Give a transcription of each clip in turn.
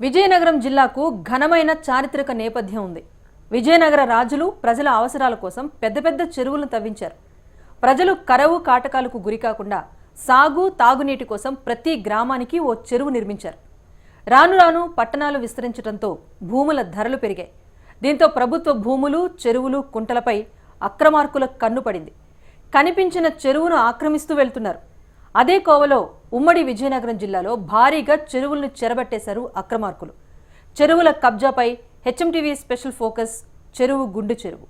విజయనగరం జిల్లాకు ఘనమైన చారిత్రక నేపథ్యం ఉంది. విజయనగర రాజులు ప్రజల అవసరాల కోసం పెద్ద పెద్ద చెరువులను తవ్వించారు. ప్రజలు కరవు కాటకాలకు గురికాకుండా సాగు తాగునీటి కోసం ప్రతి గ్రామానికి ఓ చెరువు నిర్మించారు. రాను రాను పట్టణాలు విస్తరించడంతో భూముల ధరలు పెరిగాయి. దీంతో ప్రభుత్వ భూములు చెరువులు కుంటలపై అక్రమార్కుల కన్ను పడింది. కనిపించిన చెరువును ఆక్రమిస్తూ వెళ్తున్నారు. అదే కోవలో ఉమ్మడి విజయనగరం జిల్లాలో భారీగా చెరువులను చెరబట్టేశారు అక్రమార్కులు. చెరువుల కబ్జాపై హెచ్ఎంటీవీ స్పెషల్ ఫోకస్ చెరువు గుండు చెరువు.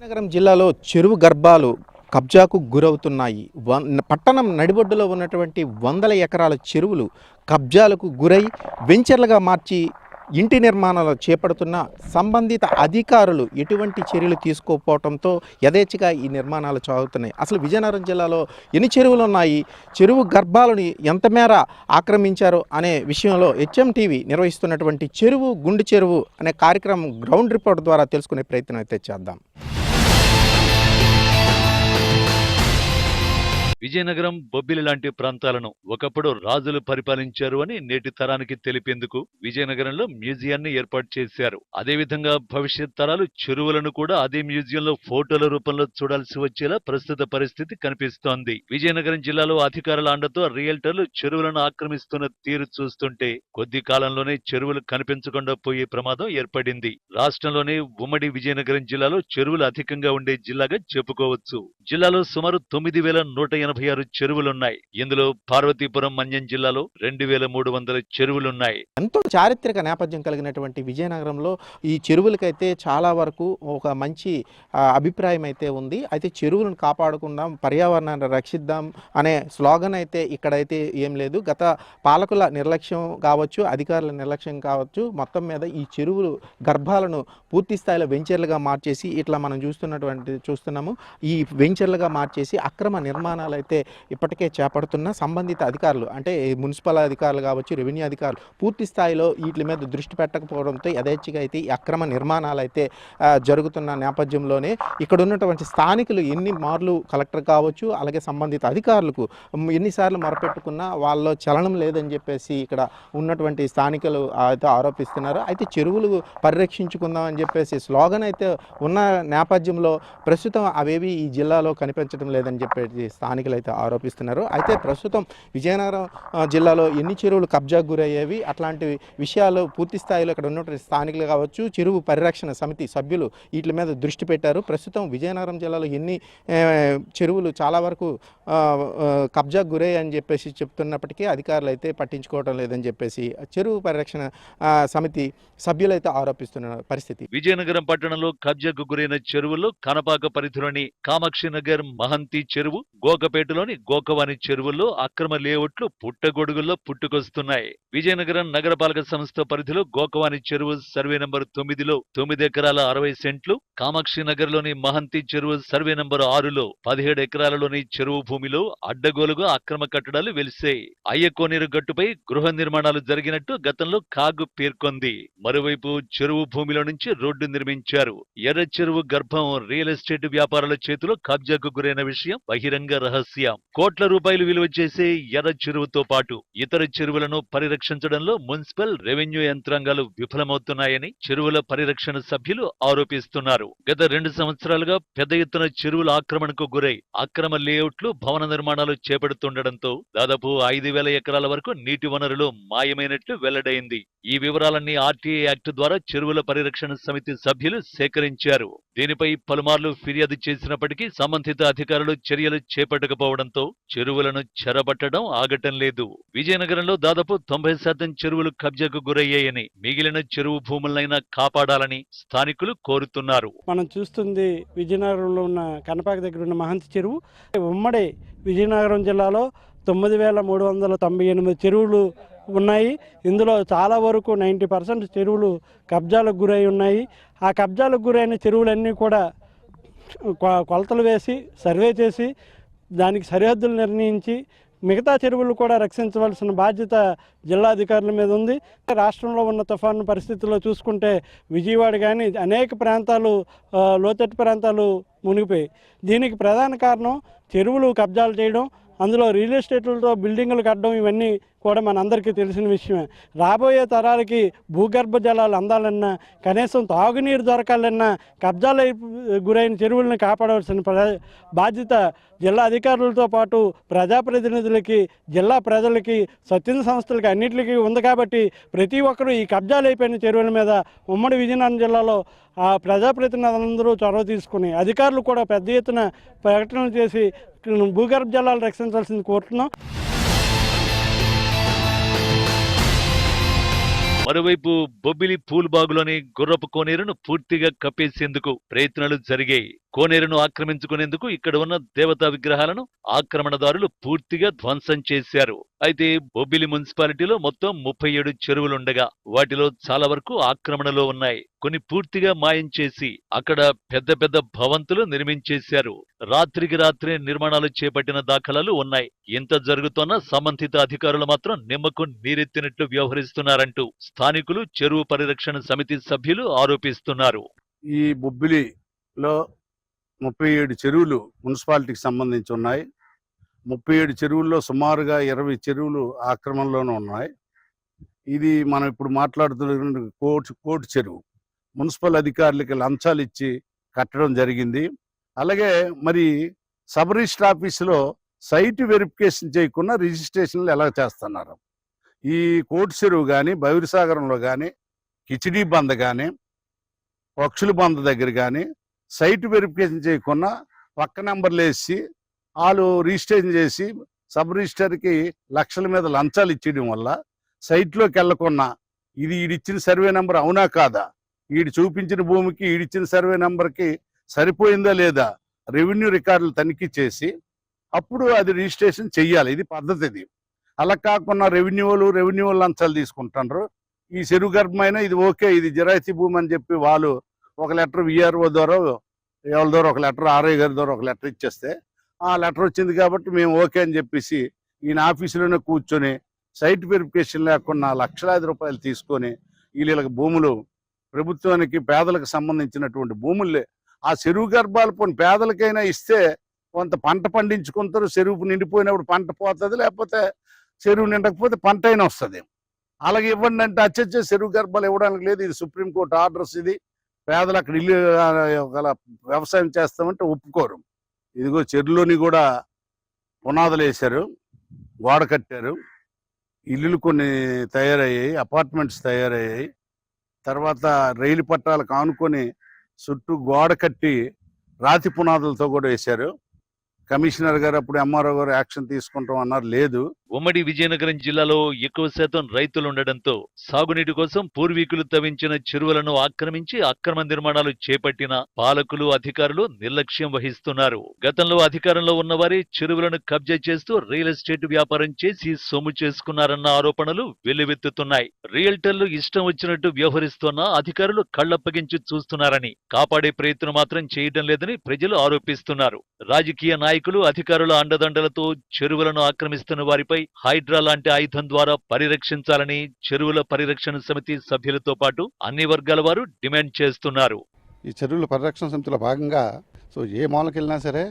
విజయనగరం జిల్లాలో చెరువు గర్భాలు కబ్జాకు గురవుతున్నాయి. వన్ పట్టణం నడిబొడ్డులో ఉన్నటువంటి వందల ఎకరాల చెరువులు కబ్జాలకు గురై వెంచర్లుగా మార్చి ఇంటి నిర్మాణాలు చేపడుతున్న సంబంధిత అధికారులు ఎటువంటి చర్యలు తీసుకోకపోవడంతో యథేచ్ఛగా ఈ నిర్మాణాలు సాగుతున్నాయి. అసలు విజయనగరం జిల్లాలో ఎన్ని చెరువులు ఉన్నాయి చెరువు గర్భాలను ఎంత మేర ఆక్రమించారు అనే విషయంలో హెచ్ఎం టీవీ నిర్వహిస్తున్నటువంటి చెరువు గుండు చెరువు అనే కార్యక్రమం గ్రౌండ్ రిపోర్ట్ ద్వారా తెలుసుకునే ప్రయత్నం అయితే చేద్దాం. విజయనగరం బొబ్బిలి లాంటి ప్రాంతాలను ఒకప్పుడు రాజులు పరిపాలించారు అని నేటి తరానికి తెలిపేందుకు విజయనగరంలో మ్యూజియాన్ని ఏర్పాటు చేశారు. అదేవిధంగా భవిష్యత్ తరాలు చెరువులను కూడా అదే మ్యూజియంలో ఫోటోల రూపంలో చూడాల్సి వచ్చేలా ప్రస్తుత పరిస్థితి కనిపిస్తోంది. విజయనగరం జిల్లాలో అధికారుల అండతో రియల్టర్లు చెరువులను ఆక్రమిస్తున్న తీరు చూస్తుంటే కొద్ది కాలంలోనే చెరువులు కనిపించకుండా పోయే ప్రమాదం ఏర్పడింది. రాష్ట్రంలోనే ఉమ్మడి విజయనగరం జిల్లాలో చెరువులు అధికంగా ఉండే జిల్లాగా చెప్పుకోవచ్చు. జిల్లాలో సుమారు తొమ్మిది వేల నూట ఎనభై ఆరు చెరువులున్నాయి. ఇందులో పార్వతీపురం మన్యం జిల్లాలో రెండు వేల మూడు వందల చెరువులున్నాయి. ఎంతో చారిత్రక నేపథ్యం కలిగినటువంటి విజయనగరంలో ఈ చెరువులకైతే చాలా వరకు ఒక మంచి అభిప్రాయం అయితే ఉంది. అయితే చెరువులను కాపాడుకుందాం పర్యావరణాన్ని రక్షిద్దాం అనే స్లోగన్ అయితే ఇక్కడైతే ఏం లేదు. గత పాలకుల నిర్లక్ష్యం కావచ్చు అధికారుల నిర్లక్ష్యం కావచ్చు మొత్తం మీద ఈ చెరువులు గర్భాలను పూర్తి స్థాయిలో వెంచర్లుగా మార్చేసి ఇట్లా మనం చూస్తున్నటువంటి చూస్తున్నాము ఈ వెంచర్లుగా మార్చేసి అక్రమ నిర్మాణాలు అయితే ఇప్పటికే చేపడుతున్న సంబంధిత అధికారులు అంటే మున్సిపల్ అధికారులు కావచ్చు రెవెన్యూ అధికారులు పూర్తి స్థాయిలో వీటి మీద దృష్టి పెట్టకపోవడంతో యథేచ్ఛగా అయితే ఈ అక్రమ నిర్మాణాలు అయితే జరుగుతున్న నేపథ్యంలోనే ఇక్కడ ఉన్నటువంటి స్థానికులు ఎన్ని మార్లు కలెక్టర్ కావచ్చు అలాగే సంబంధిత అధికారులకు ఎన్నిసార్లు మొరపెట్టుకున్నా వాళ్ళలో చలనం లేదని చెప్పేసి ఇక్కడ ఉన్నటువంటి స్థానికులు అయితే ఆరోపిస్తున్నారు. అయితే చెరువులు పరిరక్షించుకుందామని చెప్పేసి స్లోగన్ అయితే ఉన్న నేపథ్యంలో ప్రస్తుతం అవేవి ఈ జిల్లాలో కనిపించడం లేదని చెప్పేసి స్థానిక స్థానికులు అయితే ఆరోపిస్తున్నారు. అయితే ప్రస్తుతం విజయనగరం జిల్లాలో ఎన్ని చెరువులు కబ్జాకు గురయ్యేవి? అట్లాంటి విషయాలు పూర్తి స్థాయిలో ఇక్కడ ఉన్నటువంటి స్థానికులు కావచ్చు చెరువు పరిరక్షణ సమితి సభ్యులు వీటి మీద దృష్టి పెట్టారు. ప్రస్తుతం విజయనగరం జిల్లాలో ఎన్ని చెరువులు చాలా వరకు కబ్జాకు గురయ్యాయి అని చెప్పేసి చెప్తున్నప్పటికీ అధికారులు అయితే పట్టించుకోవడం లేదని చెప్పేసి చెరువు పరిరక్షణ సమితి సభ్యులైతే ఆరోపిస్తున్న పరిస్థితి. విజయనగరం పట్టణంలో కబ్జాకు గురైన చెరువుల్లో కనపాక పరిధిలోని కామాక్షి నగర్ మహంతి చెరువు గోకపేటలోని గోకవాణి చెరువుల్లో అక్రమ లేఅవుట్లు పుట్టగొడుగుల్లో పుట్టుకొస్తున్నాయి. విజయనగరం నగరపాలక సంస్థ పరిధిలో గోకవాణి చెరువు సర్వే నంబర్ తొమ్మిదిలో తొమ్మిది ఎకరాల అరవై సెంట్లు కామాక్షి నగర్లోని మహంతి చెరువు సర్వే నంబర్ ఆరులో పదిహేడు ఎకరాలలోని చెరువు భూమిలో అడ్డగోలుగా అక్రమ కట్టడాలు వెలిసాయి అయ్యకోనేరు గట్టుపై గృహ నిర్మాణాలు జరిగినట్టు గతంలో కాగు పేర్కొంది. మరోవైపు చెరువు భూమిలో నుంచి రోడ్డు నిర్మించారు. ఎర్ర చెరువు గర్భం రియల్ ఎస్టేట్ వ్యాపారుల చేతిలో కబ్జాకు గురైన విషయం బహిరంగ రహస్యం. కోట్ల రూపాయలు విలువ చేసే ఎర్ర చెరువుతో పాటు ఇతర చెరువులను పరిరక్షించడంలో మున్సిపల్ రెవెన్యూ యంత్రాంగాలు విఫలమవుతున్నాయని చెరువుల పరిరక్షణ సభ్యులు ఆరోపిస్తున్నారు. గత రెండు సంవత్సరాలుగా పెద్ద ఎత్తున చెరువుల ఆక్రమణకు గురై అక్రమ లేఅవుట్లు భవన నిర్మాణాలు చేపడుతుండటంతో దాదాపు ఐదు వేల ఎకరాల వరకు నీటి వనరులు మాయమైనట్లు వెల్లడైంది. ఈ వివరాలన్నీ ఆర్టీఏ యాక్ట్ ద్వారా చెరువుల పరిరక్షణ సమితి సభ్యులు సేకరించారు. దీనిపై పలుమార్లు ఫిర్యాదు చేసినప్పటికీ సంబంధిత అధికారులు చర్యలు చేపట్టకపోవడంతో చెరువులను చెరబట్టడం ఆగటం లేదు. విజయనగరంలో దాదాపు తొంభై శాతం చెరువులు కబ్జాకు గురయ్యాయని మిగిలిన చెరువు భూములనైనా కాపాడాలని స్థానికులు కోరుతున్నారు. మనం చూస్తుంది విజయనగరంలో ఉన్న కనపాక దగ్గర ఉన్న మహంతి చెరువు. ఉమ్మడి విజయనగరం జిల్లాలో తొమ్మిది వేల మూడు వందల తొంభై ఎనిమిది చెరువులు ఉన్నాయి. ఇందులో చాలా వరకు నైంటీ పర్సెంట్ చెరువులు కబ్జాలకు గురై ఉన్నాయి. ఆ కబ్జాలకు గురైన చెరువులన్నీ కూడా కొ- కొలతలు వేసి సర్వే చేసి దానికి సరిహద్దులు నిర్ణయించి మిగతా చెరువులు కూడా రక్షించవలసిన బాధ్యత జిల్లా అధికారుల మీద ఉంది. రాష్ట్రంలో ఉన్న తుఫాను పరిస్థితుల్లో చూసుకుంటే విజయవాడ కానీ అనేక ప్రాంతాలు లోతట్టు ప్రాంతాలు మునిగిపోయాయి. దీనికి ప్రధాన కారణం చెరువులు కబ్జాలు చేయడం అందులో రియల్ ఎస్టేట్లతో బిల్డింగులు కట్టడం ఇవన్నీ కూడా మనందరికీ తెలిసిన విషయమే. రాబోయే తరాలకి భూగర్భ జలాలు అందాలన్నా కనీసం తాగునీరు దొరకాలన్నా కబ్జాల గురైన చెరువులను కాపాడవలసిన బాధ్యత జిల్లా అధికారులతో పాటు ప్రజాప్రతినిధులకి జిల్లా ప్రజలకి స్వచ్ఛంద సంస్థలకి అన్నింటికి ఉంది కాబట్టి ప్రతి ఒక్కరూ ఈ కబ్జాలు అయిపోయిన చెరువుల మీద ఉమ్మడి విజయనగరం జిల్లాలో ఆ ప్రజాప్రతినిధులందరూ చొరవ తీసుకుని అధికారులు కూడా పెద్ద ఎత్తున ప్రకటనలు చేసి భూగర్భ జలాలు రక్షించాల్సింది కోరుతున్నాం. మరోవైపు బొబ్బిలి పూల్బాగులోని గుర్రపు కోనేరును పూర్తిగా కప్పేసేందుకు ప్రయత్నాలు జరిగాయి. కోనేరును ఆక్రమించుకునేందుకు ఇక్కడ ఉన్న దేవతా విగ్రహాలను ఆక్రమణదారులు పూర్తిగా ధ్వంసం చేశారు. అయితే బొబ్బిలి మున్సిపాలిటీలో మొత్తం ముప్పై ఏడు చెరువులుండగా వాటిలో చాలా వరకు ఆక్రమణలో ఉన్నాయి. కొన్ని పూర్తిగా మాయం చేసి అక్కడ పెద్ద పెద్ద భవంతులు నిర్మించేశారు. రాత్రికి రాత్రే నిర్మాణాలు చేపట్టిన దాఖలాలు ఉన్నాయి. ఇంత జరుగుతున్న సంబంధిత అధికారులు మాత్రం నిమ్మకు నీరెత్తినట్లు వ్యవహరిస్తున్నారంటూ స్థానికులు చెరువు పరిరక్షణ సమితి సభ్యులు ఆరోపిస్తున్నారు. ఈ బొబ్బిలిలో ముప్పై ఏడు చెరువులు మున్సిపాలిటీకి సంబంధించి ఉన్నాయి. ముప్పై ఏడు చెరువుల్లో సుమారుగా ఇరవై చెరువులు ఆక్రమణలోనే ఉన్నాయి. ఇది మనం ఇప్పుడు మాట్లాడుతున్న కోట్ కోటి చెరువు. మున్సిపల్ అధికారులకి లంచాలు ఇచ్చి కట్టడం జరిగింది. అలాగే మరి సబ్ రిజిస్టర్ ఆఫీసులో సైట్ వెరిఫికేషన్ చేయకుండా రిజిస్ట్రేషన్లు ఎలా చేస్తున్నారు? ఈ కోటి చెరువు కానీ బైరిసాగరంలో కానీ కిచిడీ బంద కానీ పక్షుల బంద దగ్గర కానీ సైట్ వెరిఫికేషన్ చేయకుండా పక్క నెంబర్లు వేసి వాళ్ళు రిజిస్ట్రేషన్ చేసి సబ్ రిజిస్టర్కి లక్షల మీద లంచాలు ఇచ్చేయడం వల్ల సైట్లోకి వెళ్ళకుండా ఇది ఈడిచ్చిన సర్వే నెంబర్ అవునా కాదా? ఈడు చూపించిన భూమికి ఈడిచ్చిన సర్వే నెంబర్కి సరిపోయిందా లేదా? రెవెన్యూ రికార్డులు తనిఖీ చేసి అప్పుడు అది రిజిస్ట్రేషన్ చెయ్యాలి. ఇది పద్ధతి ఇది అలా కాకుండా రెవెన్యూలు రెవెన్యూ లంచాలు తీసుకుంటున్నారు. ఈ చెరువు గర్భమైన ఇది ఓకే ఇది జిరాయితీ భూమి అని చెప్పి వాళ్ళు ఒక లెటర్ విఆర్ఓ ద్వారా ఎవరి ద్వారా ఒక లెటర్ ఆర్ఐ గారి ద్వారా ఒక లెటర్ ఇచ్చేస్తే ఆ లెటర్ వచ్చింది కాబట్టి మేము ఓకే అని చెప్పేసి ఈయన ఆఫీసులోనే కూర్చొని సైట్ వెరిఫికేషన్ లేకుండా లక్షలాది రూపాయలు తీసుకొని వీళ్ళకి భూములు ప్రభుత్వానికి పేదలకు సంబంధించినటువంటి భూములే ఆ చెరువు గర్భాలు పోని పేదలకైనా ఇస్తే కొంత పంట పండించుకుంటారు. చెరువు నిండిపోయినప్పుడు పంట పోతుంది లేకపోతే చెరువు నిండకపోతే పంట అయినా వస్తుంది. అలాగే ఇవ్వండి అంటే అచ్చచ్చే చెరువు గర్భాలు ఇవ్వడానికి లేదు. ఇది సుప్రీంకోర్టు ఆర్డర్స్ ఇది. పేదలు అక్కడ ఇల్లు గల వ్యవసాయం చేస్తామంటే ఒప్పుకోరు. ఇదిగో చెరువులోని కూడా పునాదులు వేశారు గోడ కట్టారు. ఇల్లులు కొన్ని తయారయ్యాయి అపార్ట్మెంట్స్ తయారయ్యాయి. తర్వాత రైలు పట్టాలకు ఆనుకొని చుట్టూ గోడ కట్టి రాతి పునాదులతో కూడా వేశారు. కమిషనర్ గారు అప్పుడు ఎంఆర్ఓ గారు యాక్షన్ తీసుకుంటాం అన్నారు లేదు. ఉమ్మడి విజయనగరం జిల్లాలో ఎక్కువ శాతం రైతులు ఉండడంతో సాగునీటి కోసం పూర్వీకులు తవ్వించిన చెరువులను ఆక్రమించి అక్రమ నిర్మాణాలు చేపట్టిన పాలకులు అధికారులు నిర్లక్ష్యం వహిస్తున్నారు. గతంలో అధికారంలో ఉన్నవారే చెరువులను కబ్జా చేస్తూ రియల్ ఎస్టేట్ వ్యాపారం చేసి సొమ్ము చేసుకున్నారన్న ఆరోపణలు వెల్లువెత్తుతున్నాయి. రియల్టర్లు ఇష్టం వచ్చినట్టు వ్యవహరిస్తున్న అధికారులు కళ్ళప్పగించి చూస్తున్నారని కాపాడే ప్రయత్నం మాత్రం చేయడం లేదని ప్రజలు ఆరోపిస్తున్నారు. రాజకీయ నాయకులు అధికారుల అండదండలతో చెరువులను ఆక్రమిస్తున్న వారిపై హైడ్రా లాంటి ఆయుధం ద్వారా పరిరక్షించాలని చెరువుల పరిరక్షణ సమితి సభ్యులతో పాటు అన్ని వర్గాల వారు డిమాండ్ చేస్తున్నారు. ఈ చెరువుల పరిరక్షణ సమితిలో భాగంగా సో ఏ మూలకెళ్ళినా సరే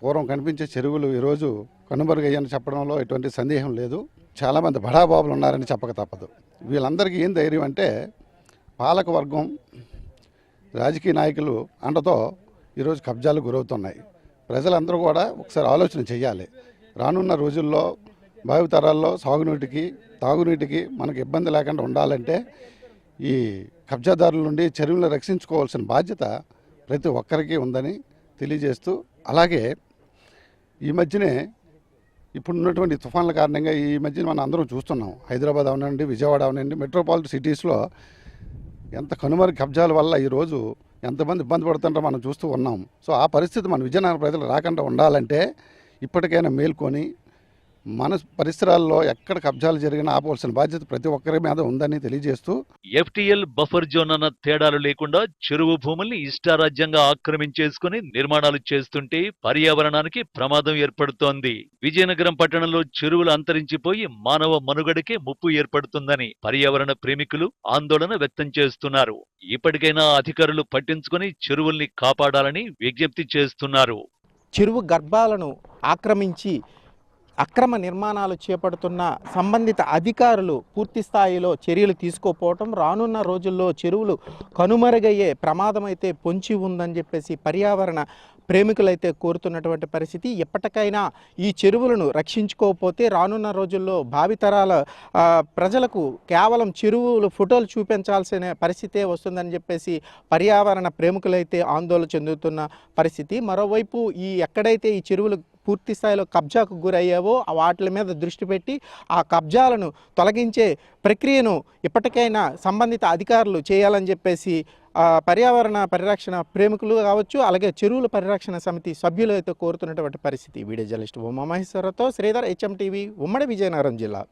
పూర్వం కనిపించే చెరువులు ఈరోజు కనుమరుగయ్యని చెప్పడంలో ఎటువంటి సందేహం లేదు. చాలామంది బడాబాబులు ఉన్నారని చెప్పక తప్పదు. వీళ్ళందరికీ ఏం ధైర్యం అంటే పాలక వర్గం రాజకీయ నాయకులు అండతో ఈరోజు కబ్జాలు గురవుతున్నాయి. ప్రజలందరూ కూడా ఒకసారి ఆలోచన చేయాలి రానున్న రోజుల్లో భావితరాల్లో సాగునీటికి తాగునీటికి మనకు ఇబ్బంది లేకుండా ఉండాలంటే ఈ కబ్జాదారుల నుండి చెరువులను రక్షించుకోవాల్సిన బాధ్యత ప్రతి ఒక్కరికి ఉందని తెలియజేస్తూ అలాగే ఈ మధ్యనే ఇప్పుడు ఉన్నటువంటి తుఫాన్ల కారణంగా ఈ మధ్యన మనం అందరం చూస్తున్నాం. హైదరాబాద్ అవనండి విజయవాడ అవనండి మెట్రోపాలిటన్ సిటీస్లో ఎంత కనుమరు కబ్జాల వల్ల ఈరోజు ఎంతమంది ఇబ్బంది పడుతుంటారో మనం చూస్తూ ఉన్నాం. సో ఆ పరిస్థితి మన విజయనగరం ప్రజలు రాకుండా ఉండాలంటే ఇప్పటికైనా మేల్కొని మన పరిసరాల్లో ఎక్కడ కబ్జాలు జరిగినా ఆపవలసిన బాధ్యత ప్రతి ఒక్కరి మీద ఉందని తెలియజేస్తూ ఎఫ్టీఎల్ బఫర్ జోన్ అన్న తేడాలు లేకుండా చెరువు భూముల్ని ఇష్టారాజ్యంగా ఆక్రమించేసుకుని నిర్మాణాలు చేస్తుంటే పర్యావరణానికి ప్రమాదం ఏర్పడుతోంది. విజయనగరం పట్టణంలో చెరువులు అంతరించిపోయి మానవ మనుగడకే ముప్పు ఏర్పడుతుందని పర్యావరణ ప్రేమికులు ఆందోళన వ్యక్తం చేస్తున్నారు. ఇప్పటికైనా అధికారులు పట్టించుకుని చెరువుల్ని కాపాడాలని విజ్ఞప్తి చేస్తున్నారు. చెరువు గర్భాలను ఆక్రమించి అక్రమ నిర్మాణాలు చేపడుతున్న సంబంధిత అధికారులు పూర్తి స్థాయిలో చర్యలు తీసుకోకపోవటం రానున్న రోజుల్లో చెరువులు కనుమరుగయ్యే ప్రమాదం అయితే పొంచి ఉందని చెప్పేసి పర్యావరణ ప్రేమికులైతే కోరుతున్నటువంటి పరిస్థితి. ఎప్పటికైనా ఈ చెరువులను రక్షించుకోకపోతే రానున్న రోజుల్లో భావితరాల ప్రజలకు కేవలం చెరువులు ఫోటోలు చూపించాల్సిన పరిస్థితే వస్తుందని చెప్పేసి పర్యావరణ ప్రేమికులైతే ఆందోళన చెందుతున్న పరిస్థితి. మరోవైపు ఈ ఎక్కడైతే ఈ చెరువులు పూర్తి స్థాయిలో కబ్జాకు గురయ్యావో ఆ వాటి మీద దృష్టి పెట్టి ఆ కబ్జాలను తొలగించే ప్రక్రియను ఇప్పటికైనా సంబంధిత అధికారులు చేయాలని చెప్పేసి పర్యావరణ పరిరక్షణ ప్రేమికులు కావచ్చు అలాగే చెరువుల పరిరక్షణ సమితి సభ్యులు అయితే కోరుతున్నటువంటి పరిస్థితి. వీడియో జర్నలిస్ట్ ఉమామహేశ్వరతో శ్రీధర్ హెచ్ఎం టీవీ ఉమ్మడి విజయనగరం జిల్లా.